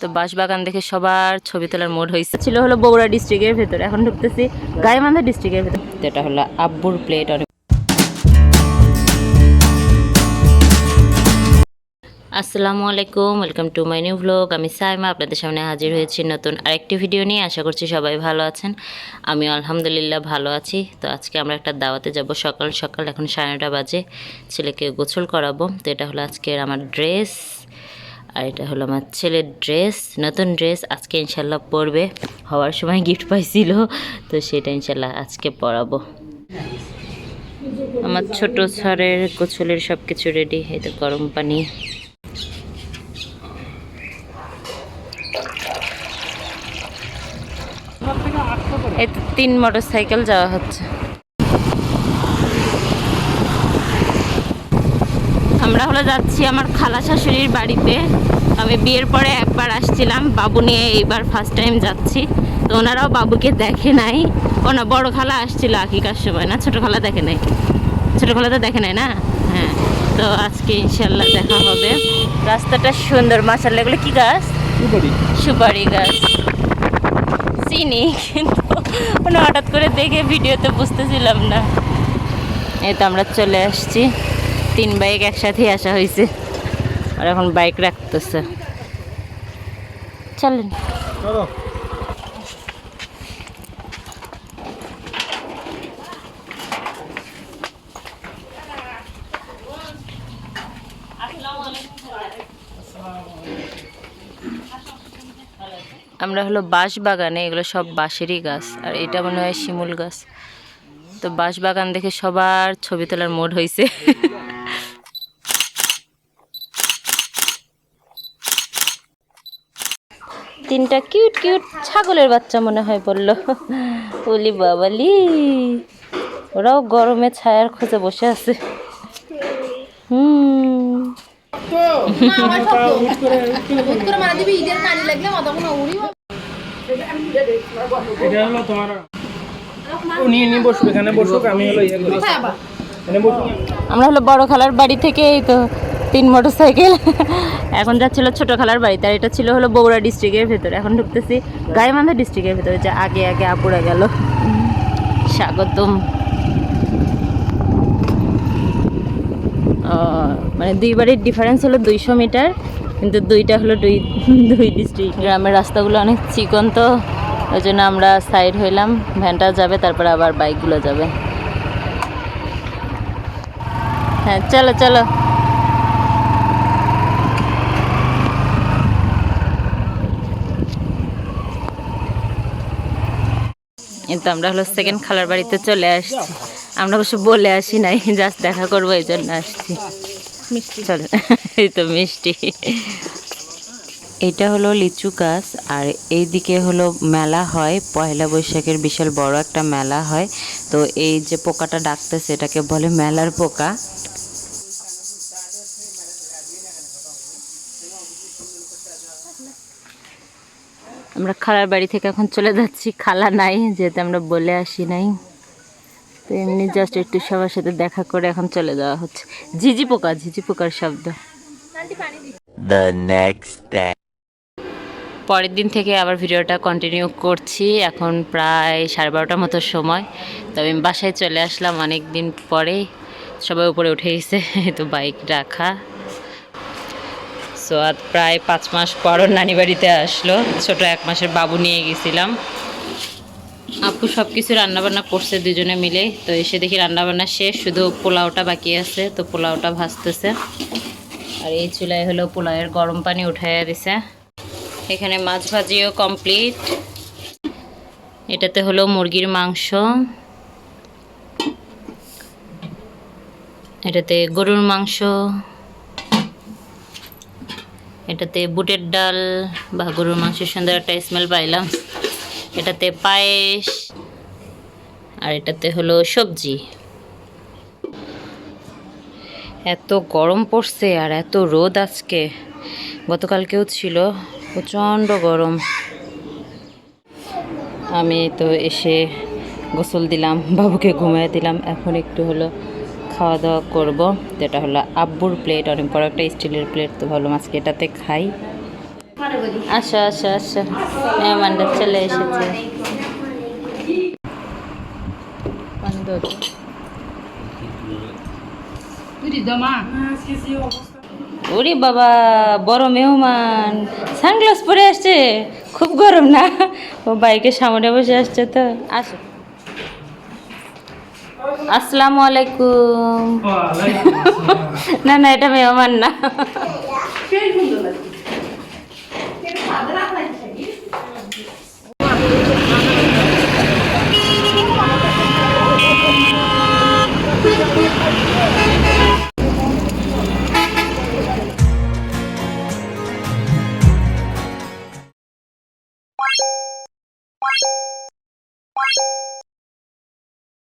তো বাঁশবাগান দেখে সবার ছবি তোলার মোড হয়েছে ছিল হলো বগুড়া ডিস্ট্রিক্টের ভেতরে, এখন ঢুকতেছি গাইবান্ধা ডিস্ট্রিক্টের ভেতরে। এটা হলো আব্বুর প্লেট অনেক। আসসালামু আলাইকুম welcome to my new vlog আমি সাইমা, আপনাদের সামনে হাজির হয়েছি নতুন আরেকটি ভিডিও নিয়ে। আশা করছি সবাই ভালো আছেন। আমি আলহামদুলিল্লাহ ভালো আছি। তো আজকে আমরা একটা দাওয়াতে যাব। সকাল সকাল এখন সাড়ে নটা বাজে। ছেলেকে গোসল করাবো। তো এটা হলো আজকের আমার ড্রেস আর এটা হলো আমার ছেলের ড্রেস, নতুন ড্রেস, আজকে ইনশাল্লাহ পরবে। হওয়ার সময় গিফট পাইছিল, তো সেটা ইনশাল্লাহ আজকে পরাবো। আমার ছোট স্যারের গোছলের সব কিছু রেডি এই তো গরম পানি। এই তো তিন মোটর সাইকেল যাওয়া হচ্ছে। আমরা হলো যাচ্ছি আমার খালা শাশুড়ির বাড়িতে। আমি বিয়ের পরে একবার আসছিলাম বাবু নিয়ে এইবার ফার্স্ট টাইম যাচ্ছি। তো ওনারাও বাবুকে দেখে নাই। ওনা বড় খালা আসছিল আকিকার সময় না? ছোটো খালা দেখে নাই। ছোটো খালা তো দেখে নাই না? হ্যাঁ তো আজকে ইনশাল্লাহ দেখা হবে। রাস্তাটা সুন্দর মাসাল্লাহ এগুলো কি গাছ? সুপারি গাছ। চিনি কিন্তু মানে হঠাৎ করে দেখে ভিডিওতে বুঝতেছিলাম না। এই তো আমরা চলে আসছি। তিন বাইক একসাথে আসা হয়েছে। আর এখন বাইক রাখতেছে। চলেন। আমরা হলো বাঁশ বাগানে এগুলো সব বাঁশেরই গাছ আর এটা মনে হয় শিমুল গাছ। তো বাঁশ বাগান দেখে সবার ছবি তোলার মোড হয়েছে তিনটা কিউট কিউট ছাগলের বাচ্চা মনে হয় বলল। বলি বাবালি। ওরাও গরমে ছায়ার খোঁজে বসে আছে। হুম। এটা হলো তোমার এখানে বসুক আমি হলো ইয়ে করি আমরা হলো বড় খালার বাড়ি থেকে এই তো তিন মোটর সাইকেল এখন যাচ্ছিল ছোট খালার বাড়িতে, আর এটা ছিল হলো বগুড়া ডিস্ট্রিক্টের ভেতরে। এখন ঢুকতেছি গাইবান্ধা ডিস্ট্রিক্টের ভেতরে, যে আগে আগে আপুরা গেল। স্বাগতম। মানে দুই বাড়ির ডিফারেন্স হলো দুইশো মিটার, কিন্তু দুইটা হলো দুই দুই ডিস্ট্রিক্ট গ্রামের রাস্তাগুলো অনেক চিকন তো ওই জন্য আমরা সাইড হইলাম ভ্যানটা যাবে, তারপরে আবার বাইকগুলো যাবে। হ্যাঁ চলো চলো। কিন্তু আমরা হলো সেকেন্ড খালার বাড়িতে চলে আসছি। আমরা অবশ্য বলে আসি নাই জাস্ট দেখা করব এই জন্য আসছি। চল এই তো মিষ্টি। এটা হলো লিচু গাছ আর এইদিকে হলো মেলা হয়। পয়লা বৈশাখের বিশাল বড় একটা মেলা হয়। তো এই যে পোকাটা ডাকতেছে এটাকে বলে মেলার পোকা। আমরা খালার বাড়ি থেকে এখন চলে যাচ্ছি। খালা নাই যেহেতু আমরা বলে আসি নাই। তো এমনি জাস্ট একটু সবার সাথে দেখা করে এখন চলে যাওয়া হচ্ছে। ঝিঝি পোকা ঝিঝি পোকার শব্দ. পরের দিন থেকে আবার ভিডিওটা কন্টিনিউ করছি। এখন প্রায় সাড়ে বারোটার মতো সময়। তো আমি বাসায় চলে আসলাম অনেক দিন পরে সবাই উপরে উঠে গেছে তো বাইক রাখা। সো আজ প্রায় পাঁচ মাস পর নানি বাড়িতে আসলো। ছোট এক মাসের বাবু নিয়ে গেছিলাম। আপু সব কিছু রান্নাবান্না করছে দুজনে মিলে। তো এসে দেখি রান্নাবান্না শেষ, শুধু পোলাওটা বাকি আছে, তো পোলাওটা ভাজতেছে। আর এই চুলায় হলো পোলাওয়ের গরম পানি উঠাইয়া দিছে। এখানে মাছ ভাজিও কমপ্লিট। এটাতে হলো মুরগির মাংস। এটাতে গরুর মাংস। এটাতে বুটের ডাল বা গরুর মাংসের সুন্দর একটা স্মেল পাইলাম। এটাতে পায়েস আর এটাতে হলো সবজি। এত গরম পড়ছে আর এত রোদ আজকে। গতকালকেও ছিল প্রচণ্ড গরম। আমি তো এসে গোসল দিলাম, বাবুকে ঘুমিয়ে দিলাম। এখন একটু হলো খাওয়া দাওয়া করব যেটা হলো আব্বুর প্লেট অনেক বড় একটা স্টিলের প্লেট তো ভাবলাম আজকে এটাতে খাই। আসো আসো আসো। মেহমানটা চলে এসেছে। ওরে বাবা, বড় মেহমান। সানগ্লাস পরে আসছে। খুব গরম না? ও বাইকের সামনে বসে আসছে তো। আসো। আসসালামু আলাইকুম। না না এটা মেহমান না।